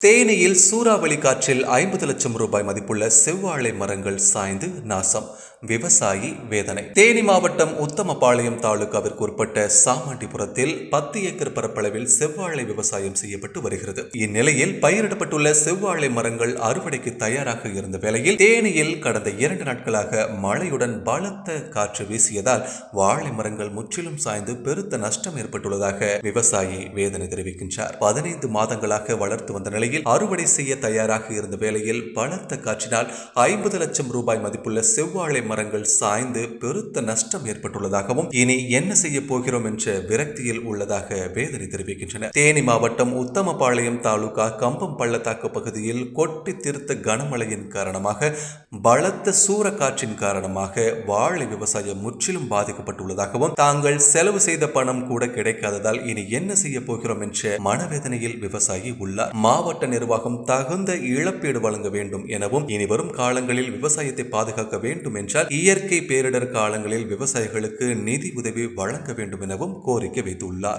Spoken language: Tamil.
தேனியில் சூறாவளி காற்றில் ஐம்பது லட்சம் ரூபாய் மதிப்புள்ள செவ்வாழை மரங்கள் சாய்ந்து நாசம். விவசாயி வேதனை. தேனி மாவட்டம் உத்தமபாளையம் தாலுகாவிற்கு உட்பட்ட சாமாண்டிபுரத்தில் பத்து ஏக்கர் பரப்பளவில் செவ்வாழை விவசாயம் செய்யப்பட்டு வருகிறது. இந்நிலையில் பயிரிடப்பட்டுள்ள செவ்வாழை மரங்கள் அறுவடைக்கு தயாராக இருந்த வேளையில் தேனியில் கடந்த இரண்டு நாட்களாக மழையுடன் பலத்த காற்று வீசியதால் வாழை மரங்கள் முற்றிலும் சாய்ந்து பெருத்த நஷ்டம் ஏற்பட்டுள்ளதாக விவசாயி வேதனை தெரிவிக்கின்றார். பதினைந்து மாதங்களாக வளர்த்து வந்த நிலையில் அறுவடை செய்ய தயாராக இருந்த வேளையில் பலத்த காற்றினால் ஐம்பது லட்சம் ரூபாய் மதிப்புள்ள செவ்வாழை மரங்கள் சாய்ந்து பெருத்த நஷ்டம் ஏற்பட்டுள்ளதாகவும் இனி என்ன செய்ய போகிறோம் என்ற விரக்தியில் உள்ளதாக வேதனை தெரிவிக்கின்றனர் தேனி மாவட்டம் உத்தமபாளையம் தாலுகா கம்பம் பள்ளத்தாக்கு பகுதியில் கொட்டி தீர்த்த கனமழையின் காரணமாக பலத்த சூறக்காற்றின் காரணமாக வாழை விவசாயம் முற்றிலும் பாதிக்கப்பட்டுள்ளதாகவும் தாங்கள் செலவு செய்த பணம் கூட கிடைக்காததால் இனி என்ன செய்ய போகிறோம் என்ற மனவேதனையில் விவசாயி உள்ளார். மாவட்ட நிர்வாகம் தகுந்த இழப்பீடு வழங்க வேண்டும் எனவும் இனி வரும் காலங்களில் விவசாயத்தை பாதுகாக்க வேண்டும் என்றால் இயற்கை பேரிடர் காலங்களில் விவசாயிகளுக்கு நிதி உதவி வழங்க வேண்டும் எனவும் கோரிக்கை வைத்துள்ளார்.